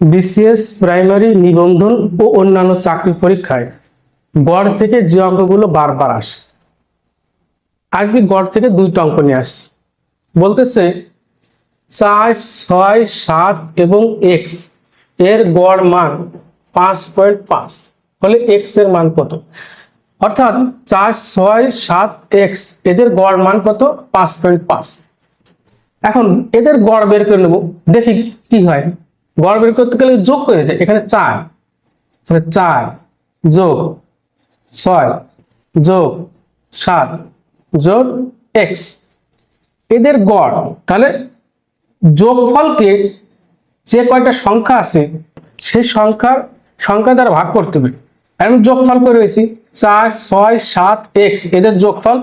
BCS, primary, নিবন্ধন ও অন্যান্য চাকরি পরীক্ষায় গড় থেকে যে অঙ্কগুলো বারবার আসে। আজকে গড় থেকে দুইটা অঙ্ক নিয়ে আসছি। বলতেছে চার, ছয়, সাত এবং এক্সের গড় মান পাঁচ পয়েন্ট পাঁচ। হলে এক্সের মান কত? অর্থাৎ চার, ছয়, সাত এক্স এদের গড় মান কত? পাঁচ পয়েন্ট পাঁচ। এখন এদের গড় বের করে নেব। দেখি কি হয়। গড় বের করতে গেলে যোগ করে দেয়। এখানে চার। তাহলে চার যোগ ছয় যোগ সাত যোগ এক্স এদের গড়। তাহলে যোগফলকে যে কয়টা সংখ্যা আছে, সেই সংখ্যার সংখ্যা দ্বারা ভাগ করতে হবে। আমি যোগফল করে রয়েছি চার, ছয়, সাত এক্স এদের যোগফল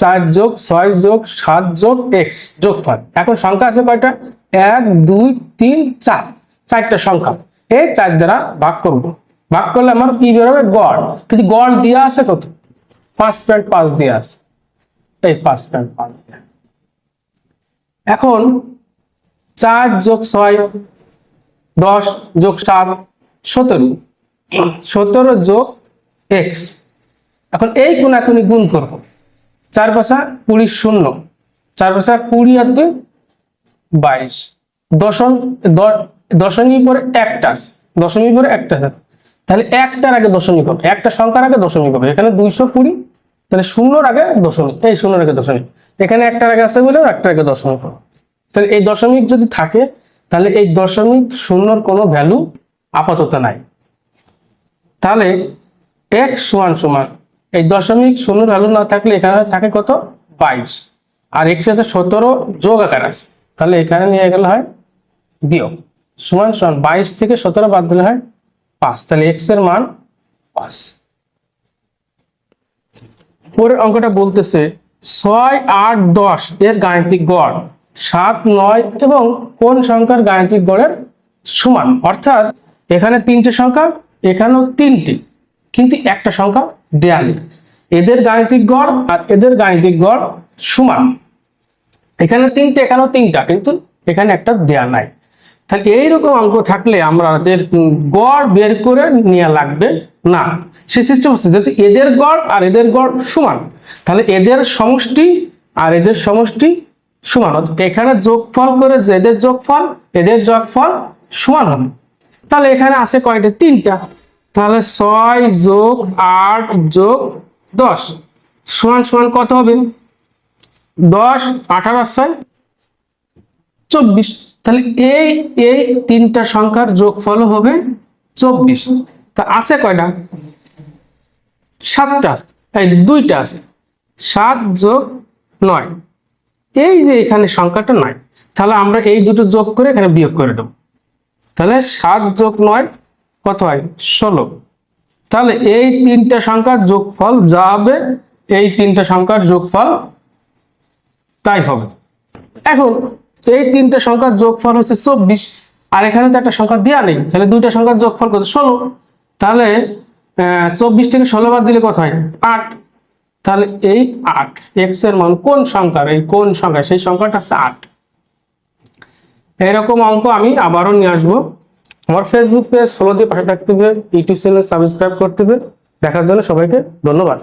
চার যোগ, ছয় যোগ, সাত যোগ এক্স যোগফল। এখন সংখ্যা আছে কয়টা? এক, দুই, তিন, চার। চারটা সংখ্যা। এই চার দ্বারা ভাগ করব। ভাগ করলে আমার কি বেরোবে গড়। কিন্তু গড় দেওয়া আছে কত? পাঁচ পয়েন্ট পাঁচ দেওয়া আছে। এই পাঁচ পয়েন্ট পাঁচ এখন চার যোগ ছয়, দশ যোগ সাত, সতেরো। সতেরো যোগ এক্স এখন এই গুণাগুণি গুণ করব। চার পাশা কুড়ি শূন্য। চার পাশা কুড়ি আর দুই বাইশ। দশম দ- দশমী পরে একটা আছে। দশমী পরে একটা তাহলে একটার আগে দশমিক হবে। একটা সংখ্যার আগে দশমিক হবে। এখানে দুইশো কুড়ি, তাহলে শূন্যর আগে দশমিক। এই শূন্যর আগে দশমিক। এখানে একটার আগে আছে বলে একটার আগে দশমিক হবে। তাহলে এই দশমিক যদি থাকে, তাহলে এই দশমিক শূন্যর কোনো ভ্যালু আপাতত নাই। তাহলে এক সমান সমান, এই দশমিক শূন্য ভ্যালু না থাকলে এখানে থাকে কত? বাইশ। আর এক্স সাথে সতেরো যোগ আকার আছে। তাহলে এখানে নিয়ে গেলে হয় বিয়োগ। সমান সমান বাইশ থেকে সতেরো বাদ দিলে হয় পাঁচ। তাহলে এক্সের মান পাঁচ। পরের অঙ্কটা বলতেছে ছয় আট দশ এর গাণিতিক গড় সাত নয় এবং কোন সংখ্যার গাণিতিক গড়ের সমান? অর্থাৎ এখানে তিনটে সংখ্যা, এখানেও তিনটি, কিন্তু একটা সংখ্যা দেয়া এদের গাণিতিক গড় আর এদের গাণিতিক গড় সমান। এখানে তিনটে, এখানেও তিনটা, কিন্তু এখানে একটা দেয়া নাই। তাহলে এইরকম অঙ্ক থাকলে আমাদের গড় বের করে নেওয়া লাগবে না। সে সিস্টেম হচ্ছে যাতে এদের গড় আর এদের গড় সমান, তাহলে এদের সমষ্টি আর এদের সমষ্টি সমান। এখানে যোগফল করে যে এদের যোগফল এদের যোগফল সমান হবে। তাহলে এখানে আছে কয়টা? তিনটা। তাহলে ছয় যোগ আট যোগ দশ। সমান সমান কত হবে? দশ, আঠারো, ছয়, চব্বিশ। তাহলে এই এই তিনটা সংখ্যার যোগফল হবে চব্বিশ। তা আছে কয়টা? সাতটা এই দুইটা আছে। সাত যোগ নয়। এই যে এখানে সংখ্যাটা নয়। তাহলে আমরা এই দুটো যোগ করে এখানে বিয়োগ করে দেবো। তাহলে সাত যোগ নয় কত হয়? ষোলো। তাহলে এই তিনটা সংখ্যার যোগফল যা হবে এই তিনটা সংখ্যার যোগফল তাই হবে। এখন এই তিনটা সংখ্যার যোগফল হচ্ছে চব্বিশ। আর এখানে তো একটা সংখ্যা দেওয়া নেই, তাহলে দুইটা সংখ্যার যোগফল কত? ষোলো। তাহলে চব্বিশ থেকে ষোলো বাদ দিলে কত হয়? আট। তাহলে এই আট এক্সের মান কোন সংখ্যার? এই কোন সংখ্যা সেই সংখ্যাটা হচ্ছে আট। এরকম অঙ্ক আমি আবারও নিয়ে আসব। আমার ফেসবুক পেজ ফলো দিয়ে পাশে থাকতে হবে ইউটিউব চ্যানেল সাবস্ক্রাইব করতে হবে। দেখার জন্য সবাইকে ধন্যবাদ।